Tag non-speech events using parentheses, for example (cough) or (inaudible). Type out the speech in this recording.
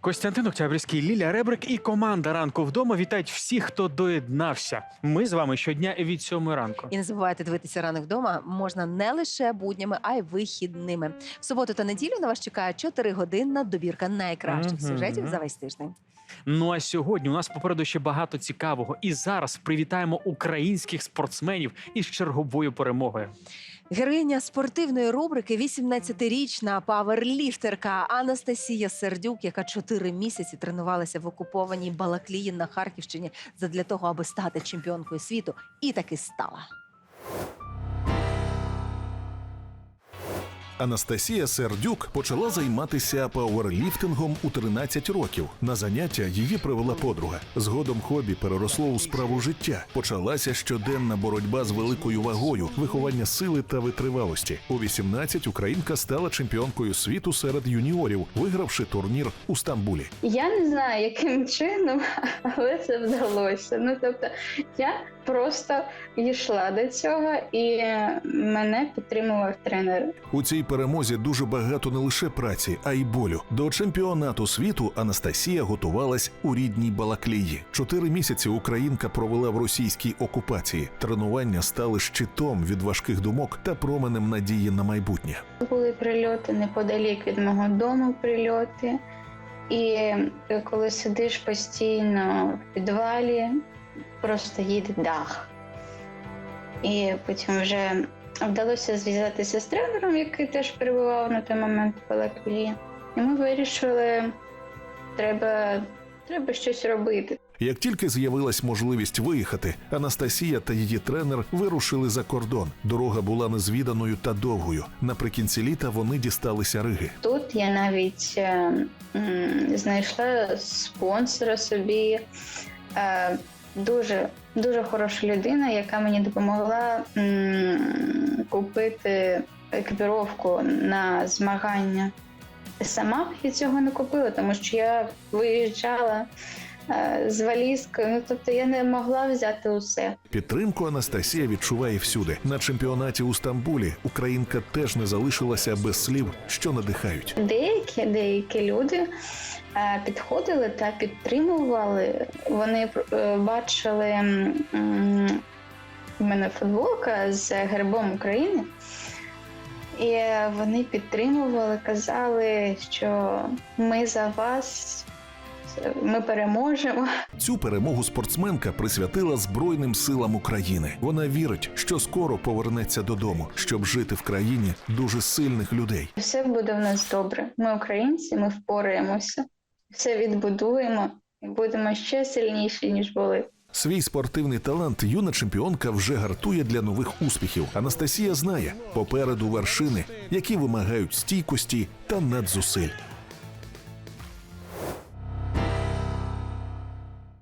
Костянтин Октябрьський, Ліля Ребрик і команда ранку вдома вітають всіх, хто доєднався. Ми з вами щодня від сьомої ранку. І не забувайте дивитися ранок вдома можна не лише буднями, а й вихідними. В суботу та неділю на вас чекає 4-годинна добірка найкращих Мгм. сюжетів за весь тиждень. Ну а сьогодні у нас попереду ще багато цікавого. І зараз привітаємо українських спортсменів із черговою перемогою. Героїня спортивної рубрики 18-річна паверліфтерка Анастасія Сердюк, яка 4 місяці тренувалася в окупованій Балаклії на Харківщині задля того, аби стати чемпіонкою світу, і таки стала. Анастасія Сердюк почала займатися пауерліфтингом у 13 років. На заняття її привела подруга. Згодом хобі переросло у справу життя. Почалася щоденна боротьба з великою вагою, виховання сили та витривалості. У 18 українка стала чемпіонкою світу серед юніорів, вигравши турнір у Стамбулі. Я не знаю, яким чином, (laughs) але це вдалося. Ну тобто, я просто йшла до цього, і мене підтримував тренер. У цій перемозі дуже багато не лише праці, а й болю. До чемпіонату світу Анастасія готувалась у рідній Балаклії. Чотири місяці українка провела в російській окупації. Тренування стали щитом від важких думок та променем надії на майбутнє. Були прильоти неподалік від мого дому. Прильоти. І коли сидиш постійно в підвалі, просто їде дах. І потім вже вдалося зв'язатися з тренером, який теж перебував на той момент в Балаклії. І ми вирішили, треба, треба щось робити. Як тільки з'явилась можливість виїхати, Анастасія та її тренер вирушили за кордон. Дорога була незвіданою та довгою. Наприкінці літа вони дісталися Риги. Тут я навіть е, м, знайшла спонсора собі. Е, дуже, дуже хороша людина, яка мені допомогла м, купити екіпіровку на змагання. Сама б я цього не купила, тому що я виїжджала е, з валізкою. Ну, тобто я не могла взяти усе. Підтримку Анастасія відчуває всюди. На чемпіонаті у Стамбулі українка теж не залишилася без слів, що надихають. Деякі деякі люди підходили та підтримували. Вони е, бачили в мене футболка з гербом України. І вони підтримували, казали, що ми за вас, ми переможемо. Цю перемогу спортсменка присвятила Збройним силам України. Вона вірить, що скоро повернеться додому, щоб жити в країні дуже сильних людей. Все буде в нас добре. Ми українці, ми впораємося, все відбудуємо і будемо ще сильніші, ніж були. Свій спортивний талант юна чемпіонка вже гартує для нових успіхів. Анастасія знає попереду вершини, які вимагають стійкості та надзусиль.